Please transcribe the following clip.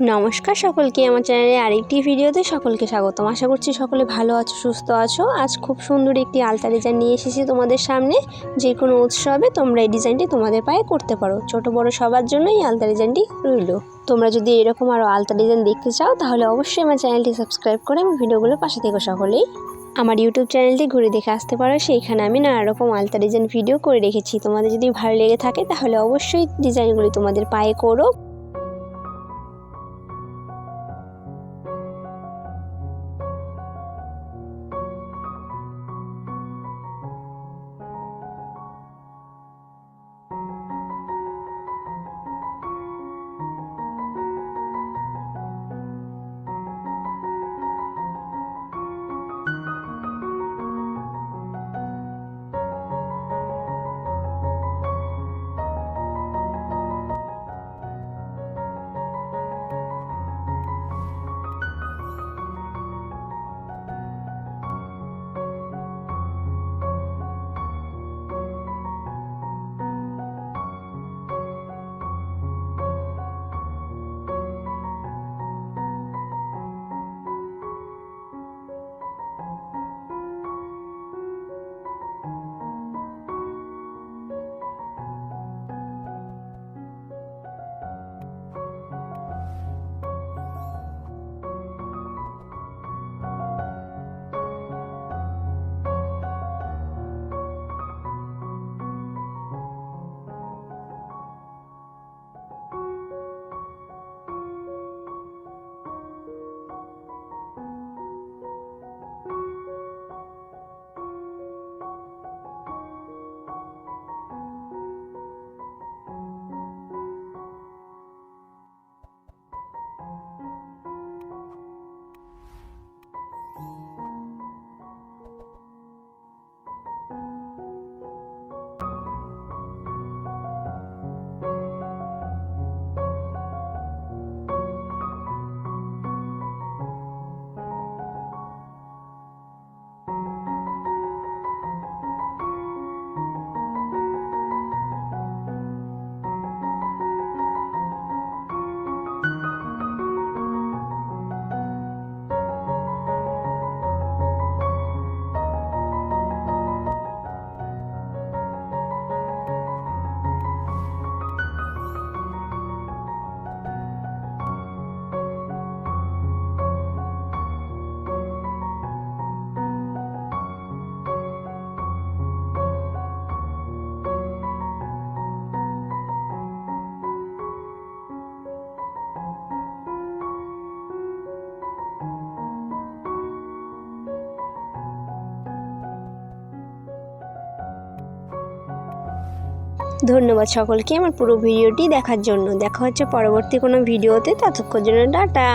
নমস্কার সকলকে, আমার চ্যানেলে আরেকটি ভিডিওতে সকলকে স্বাগতম। আশা করছি সকলে ভালো আছো, সুস্থ আছো। আজ খুব সুন্দর একটি আলতা ডিজাইন নিয়ে এসেছি তোমাদের সামনে। যে কোনো উৎসবে তোমরা এই ডিজাইনটি তোমাদের পায়ে করতে পারো। ছোট, বড় সবার জন্য এই আলতা ডিজাইনটি রইল। তোমরা যদি এরকম আরও আলতা ডিজাইন দেখতে চাও, তাহলে অবশ্যই আমার চ্যানেলটি সাবস্ক্রাইব করে আমার ভিডিওগুলো পাশে থেকো সকলেই। আমার ইউটিউব চ্যানেলটি ঘুরে দেখে আসতে পারো, সেইখানে আমি নানা রকম আলতা ডিজাইন ভিডিও করে রেখেছি। তোমাদের যদি ভালো লেগে থাকে, তাহলে অবশ্যই ডিজাইনগুলি তোমাদের পায়ে করো। ধন্যবাদ সকলকে আমার পুরো ভিডিওটি দেখার জন্য। দেখা হচ্ছে পরবর্তী কোনো ভিডিওতে। ততক্ষণ জন্য টাটা।